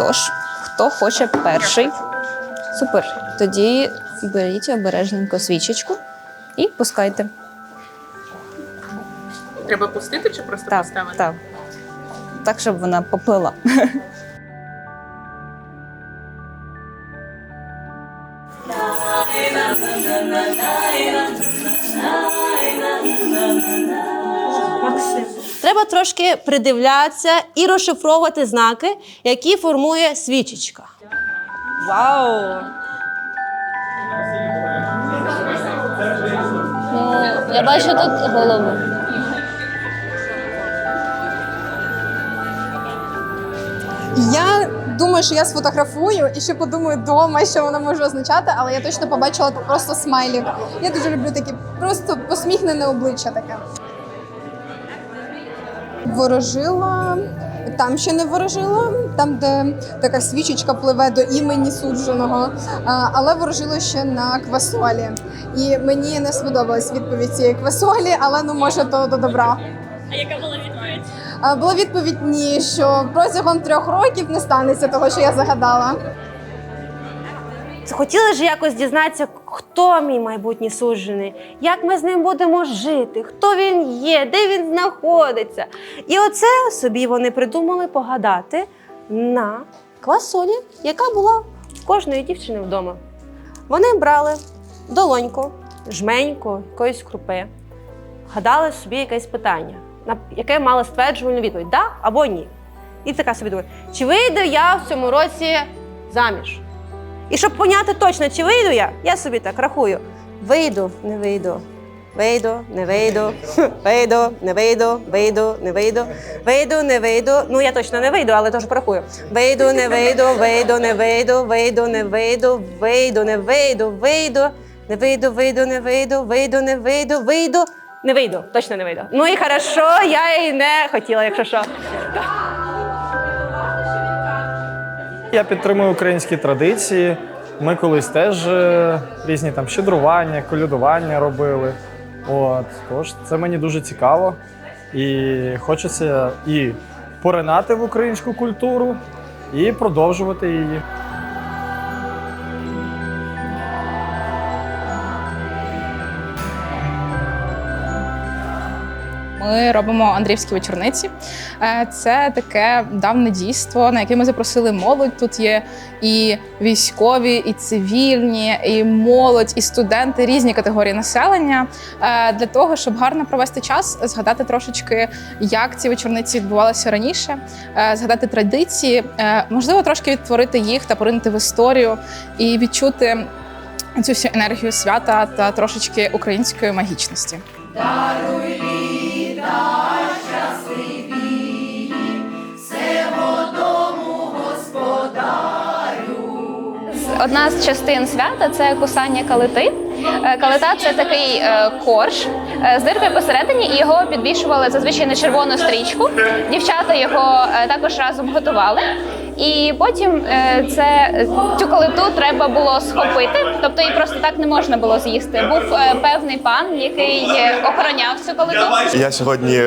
Тож, хто хоче перший? Супер. Тоді беріть обережненько свічечку і пускайте. Треба пустити чи просто Так, поставити? так. Так, щоб вона поплила. Треба трошки придивлятися і розшифровувати знаки, які формує свічечка. Вау! Ну, я бачу тут голову. Я думаю, що я сфотографую і ще подумаю вдома, що воно може означати, але я точно побачила просто смайлік. Я дуже люблю такі просто посміхнене обличчя таке. Ворожила. Там ще не ворожила, там, де така свічечка пливе до імені судженого, але ворожила ще на квасолі. І мені не сподобалась відповідь цієї квасолі, але ну може то до добра. А яка була відповідь? Була відповідь ні, що протягом трьох років не станеться того, що я загадала. Хотіли ж якось дізнатися, хто мій майбутній суджений, як ми з ним будемо жити, хто він є, де він знаходиться. І оце собі вони придумали погадати на квасолі, яка була в кожної дівчини вдома. Вони брали долоньку, жменьку, якоїсь крупи, гадали собі якесь питання, на яке мали стверджувальну відповідь да або ні. І така собі думає, чи вийду я в цьому році заміж? І щоб поняти точно, чи вийду я, я собі так рахую: вийду, не вийду. Вийду, не вийду, вийду, не вийду, вийду, не вийду, вийду, не вийду. Ну я точно не вийду, але теж порахую. Вийду, не вийду, вийду, не вийду, вийду, не вийду, вийду, не вийду, вийду, не вийду, вийду, не вийду, вийду, не вийду, вийду, не вийду. Точно не вийду. Ну і хорошо, я і не хотіла, якщо що. Я підтримую українські традиції. Ми колись теж е, різні там щедрування, колядування робили. От, тож це мені дуже цікаво. І хочеться і поринати в українську культуру, і продовжувати її. Ми робимо Андріївські вечорниці. Е, Це таке давне дійство, на яке ми запросили молодь. Тут є і військові, і цивільні, і молодь, і студенти, різні категорії населення е, для того, щоб гарно провести час, згадати трошечки, як ці вечорниці відбувалися раніше, е, згадати традиції, можливо, трошки відтворити їх та поринути в історію і відчути цю всю енергію свята та трошечки української магічності. Одна з частин свята це кусання калити. Е, Калита це такий е, корж е, з диркою посередині, і його підвішували зазвичай на червону стрічку. Дівчата його також разом готували. І потім це цю калиту треба було схопити, тобто її просто так не можна було з'їсти. Був певний пан, який охороняв цю калиту. Я сьогодні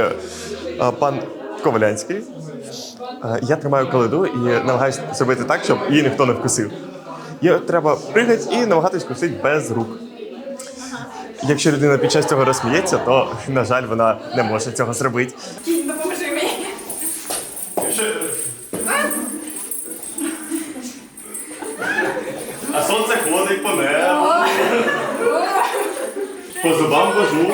пан Ковалянський. Я тримаю коледу і намагаюся зробити так, щоб її ніхто не вкусив. Її треба пригати і намагатись вкусити без рук. Якщо людина під час цього розсміється, то, на жаль, вона не може цього зробити. Допоможи мені. А сонце ходить по небу. По зубам вожу.